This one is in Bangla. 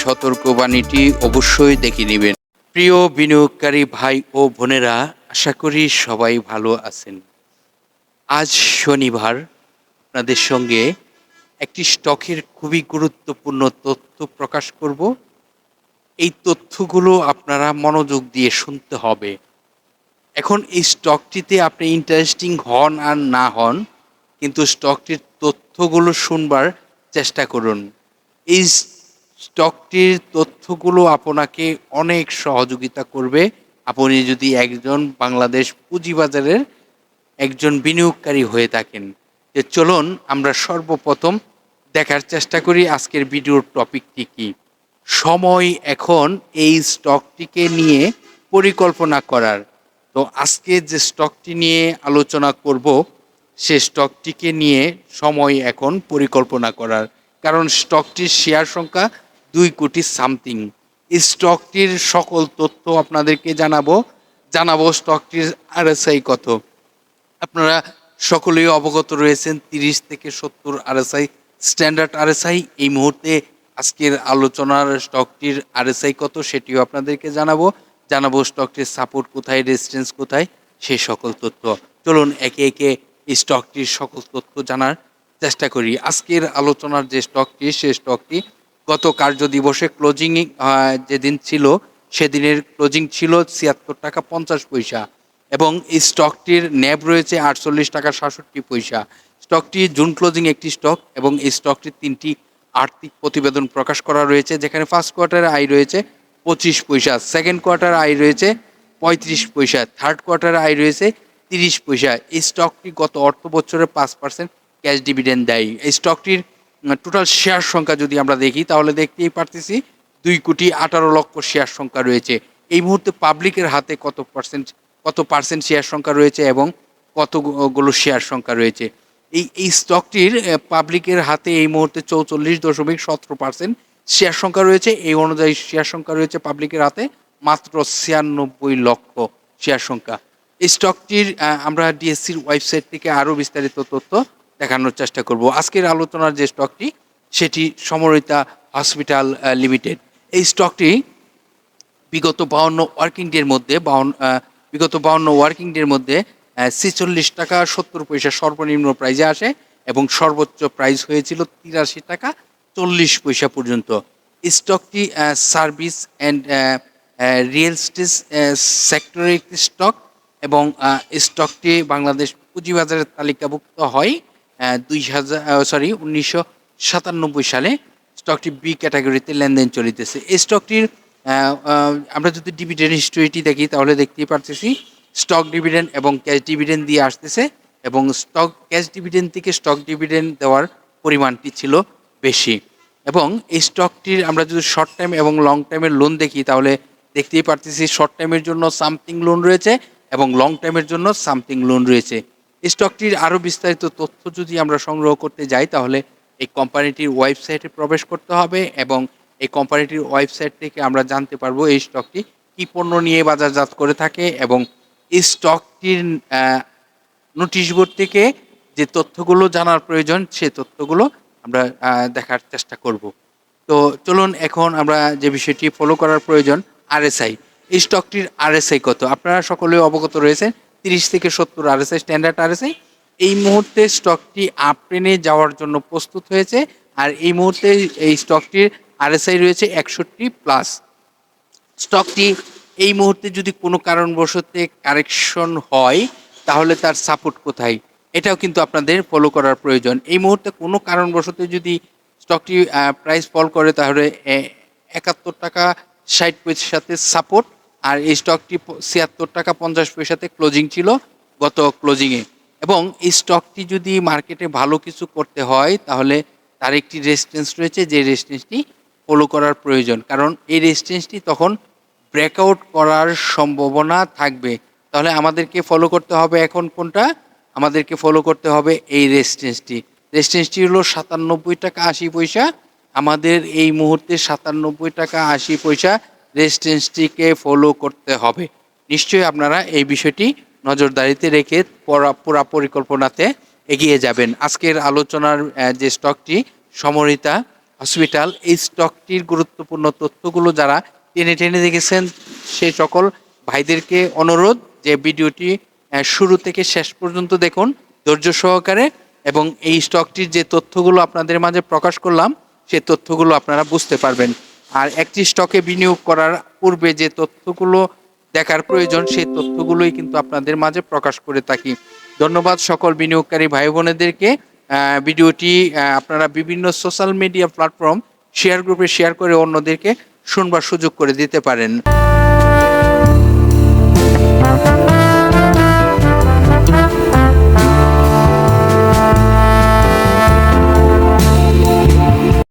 সতর্কবাণীটি অবশ্যই দেখে নেবেন। প্রিয় বিনিয়োগকারী ভাই ও বোনেরা, আশা করি সবাই ভালো আছেন। আজ শনিবার আপনাদের সঙ্গে একটি স্টকের খুবই গুরুত্বপূর্ণ তথ্য প্রকাশ করব। এই তথ্যগুলো আপনারা মনোযোগ দিয়ে শুনতে হবে। এখন এই স্টকটিতে আপনি ইন্টারেস্টিং হন আর না হন, কিন্তু স্টকটির তথ্যগুলো শুনবার চেষ্টা করুন। এই স্টকটির তথ্যগুলো আপনাকে অনেক সহযোগিতা করবে। আপনি যদি একজন বাংলাদেশ পুঁজিবাজারের একজন বিনিয়োগকারী হয়ে থাকেন যে চলুন আমরা সর্বপ্রথম দেখার চেষ্টা করি আজকের ভিডিওর টপিকটি কি। সময় এখন এই স্টকটিকে নিয়ে পরিকল্পনা করার। তো আজকে যে স্টকটি নিয়ে আলোচনা করব, সে স্টকটিকে নিয়ে সময় এখন পরিকল্পনা করার। কারণ স্টকটির শেয়ার সংখ্যা দুই কোটি সামথিং। এই স্টকটির সকল তথ্য আপনাদেরকে জানাব। জানাব স্টকটির আরএসআই কত। আপনারা সকলেই অবগত রয়েছেন, তিরিশ থেকে সত্তর আরএসআই, স্ট্যান্ডার্ড আরএসআই। এই মুহূর্তে আজকের আলোচনার স্টকটির আরএসআই কত সেটিও আপনাদেরকে জানাব। জানাব স্টকটির সাপোর্ট কোথায় রেজিস্ট্যান্স কোথায় সেই সকল তথ্য। চলুন একে একে এই স্টকটির সকল তথ্য জানার চেষ্টা করি। আজকের আলোচনার যে স্টকটি সেই স্টকটি গত কার্য দিবসে ক্লোজিং যেদিন ছিল, সেদিনের ক্লোজিং ছিল ছিয়াত্তর টাকা পঞ্চাশ পয়সা এবং এই স্টকটির ন্যাব রয়েছে আটচল্লিশ টাকা সাতষট্টি পয়সা। স্টকটি জুন ক্লোজিং একটি স্টক এবং এই স্টকটির তিনটি আর্থিক প্রতিবেদন প্রকাশ করা রয়েছে, যেখানে ফার্স্ট কোয়ার্টারে আয় রয়েছে পঁচিশ পয়সা সেকেন্ড কোয়ার্টার আয় রয়েছে পঁয়ত্রিশ পয়সা থার্ড কোয়ার্টারে আয় রয়েছে তিরিশ পয়সা। এই স্টকটি গত অর্থ বছরে পাঁচ পার্সেন্ট ক্যাশ ডিভিডেন্ড দেয়। এই স্টকটির টোটাল শেয়ার সংখ্যা যদি আমরা দেখি, তাহলে দেখতেই পারতেছি দুই কোটি আঠারো লক্ষ শেয়ার সংখ্যা রয়েছে। এই মুহূর্তে পাবলিকের হাতে কত পার্সেন্ট কত পার্সেন্ট শেয়ার সংখ্যা রয়েছে এবং কতগুলো শেয়ার সংখ্যা রয়েছে? এই এই স্টকটির পাবলিকের হাতে এই মুহূর্তে চৌচল্লিশ দশমিক সতেরো পার্সেন্ট শেয়ার সংখ্যা রয়েছে। এই অনুযায়ী শেয়ার সংখ্যা রয়েছে পাবলিকের হাতে মাত্র ছিয়ানব্বই লক্ষ শেয়ার সংখ্যা। এই স্টকটির আমরা ডিএসসির ওয়েবসাইট থেকে আরও বিস্তারিত তথ্য দেখানোর চেষ্টা করব। আজকের আলোচনার যে স্টকটি সেটি সমরিতা হসপিটাল লিমিটেড। এই স্টকটি বিগত বাউন্ন ওয়ার্কিং ডের মধ্যে, বাউন্ন বিগত বাউন্ন ওয়ার্কিং ডের মধ্যে ছেচল্লিশ টাকা সত্তর পয়সা সর্বনিম্ন প্রাইজে আসে এবং সর্বোচ্চ প্রাইস হয়েছিল তিরাশি টাকা চল্লিশ পয়সা পর্যন্ত। স্টকটি সার্ভিস অ্যান্ড রিয়েল স্টেট সেক্টরের একটি স্টক এবং স্টকটি বাংলাদেশ পুঁজিবাজারের তালিকাভুক্ত হয় দুই হাজার সরি উনিশশো সাতানব্বই সালে স্টকটি বি ক্যাটাগরিতে লেনদেন চলিতেছে। এই স্টকটির আমরা যদি ডিভিডেন্ড হিস্টোরিটি দেখি, তাহলে দেখতেই পারতেছি স্টক ডিভিডেন্ড এবং ক্যাশ ডিভিডেন্ড দিয়ে আসতেছে এবং স্টক ক্যাশ ডিভিডেন্ড থেকে স্টক ডিভিডেন্ড দেওয়ার পরিমাণটি ছিল বেশি। এবং এই স্টকটির আমরা যদি শর্ট টাইম এবং লং টাইমের লোন দেখি, তাহলে দেখতেই পারতেছি শর্ট টাইমের জন্য সামথিং লোন রয়েছে এবং লং টাইমের জন্য সামথিং লোন রয়েছে। স্টকটির আরও বিস্তারিত তথ্য যদি আমরা সংগ্রহ করতে যাই, তাহলে এই কোম্পানিটির ওয়েবসাইটে প্রবেশ করতে হবে এবং এই কোম্পানিটির ওয়েবসাইট থেকে আমরা জানতে পারব এই স্টকটি কী পণ্য নিয়ে বাজারজাত করে থাকে এবং এই স্টকটির নোটিশ বোর্ড থেকে যে তথ্যগুলো জানার প্রয়োজন, সে তথ্যগুলো আমরা দেখার চেষ্টা করব। তো চলুন এখন আমরা যে বিষয়টি ফলো করার প্রয়োজন আরএসআই এই স্টকটির আরএসআই কত? আপনারা সকলে অবগত রয়েছেন। তিরিশ থেকে সত্তর আরএসআই স্ট্যান্ডার্ড আরএসআই এই মুহূর্তে স্টকটি আপট্রেনে যাওয়ার জন্য প্রস্তুত হয়েছে। আর এই মুহূর্তে এই স্টকটির আরএসআই রয়েছে একষট্টি প্লাস স্টকটি এই মুহূর্তে যদি কোনো কারণবশতে কারেকশন হয়, তাহলে তার সাপোর্ট কোথায়? এটাও কিন্তু আপনাদের ফলো করার প্রয়োজন। এই মুহূর্তে কোনো কারণবশত যদি স্টকটি প্রাইস ফল করে, তাহলে একাত্তর টাকা ষাট সাথে সাপোর্ট আর এই স্টকটি ছিয়াত্তর টাকা পঞ্চাশ পয়সাতে ক্লোজিং ছিল গত ক্লোজিংয়ে এবং এই স্টকটি যদি মার্কেটে ভালো কিছু করতে হয়, তাহলে তার একটি রেজিস্ট্যান্স রয়েছে, যে রেজিস্ট্যান্সটি ফলো করার প্রয়োজন। কারণ এই রেজিস্ট্যান্সটি তখন ব্রেকআউট করার সম্ভাবনা থাকবে। তাহলে আমাদেরকে ফলো করতে হবে এখন কোনটা? আমাদেরকে ফলো করতে হবে এই রেজিস্ট্যান্সটি রেজিস্ট্যান্সটি হলো সাতানব্বই টাকা আশি পয়সা। আমাদের এই মুহূর্তে সাতানব্বই টাকা আশি পয়সা রেজিস্ট্যান্সটিকে ফলো করতে হবে। নিশ্চয়ই আপনারা এই বিষয়টি নজরদারিতে রেখে পুরা পরিকল্পনাতে এগিয়ে যাবেন। আজকের আলোচনার যে স্টকটি, সমরিতা হসপিটাল, এই স্টকটির গুরুত্বপূর্ণ তথ্যগুলো যারা টেনে টেনে দেখেছেন, সে সকল ভাইদেরকে অনুরোধ যে ভিডিওটি শুরু থেকে শেষ পর্যন্ত দেখুন, ধৈর্য সহকারে এবং এই স্টকটির যে তথ্যগুলো আপনাদের মাঝে প্রকাশ করলাম, সে তথ্যগুলো আপনারা বুঝতে পারবেন। আর একটি স্টকে বিনিয়োগ করার পূর্বে যে তথ্যগুলো দেখার প্রয়োজন, সেই তথ্যগুলোই কিন্তু আপনাদের মাঝে প্রকাশ করে থাকি। ধন্যবাদ সকল বিনিয়োগকারী ভাই বোনেদেরকে ভিডিওটি আপনারা বিভিন্ন সোশ্যাল মিডিয়া প্ল্যাটফর্ম শেয়ার গ্রুপে শেয়ার করে অন্যদেরকে শুনবার সুযোগ করে দিতে পারেন।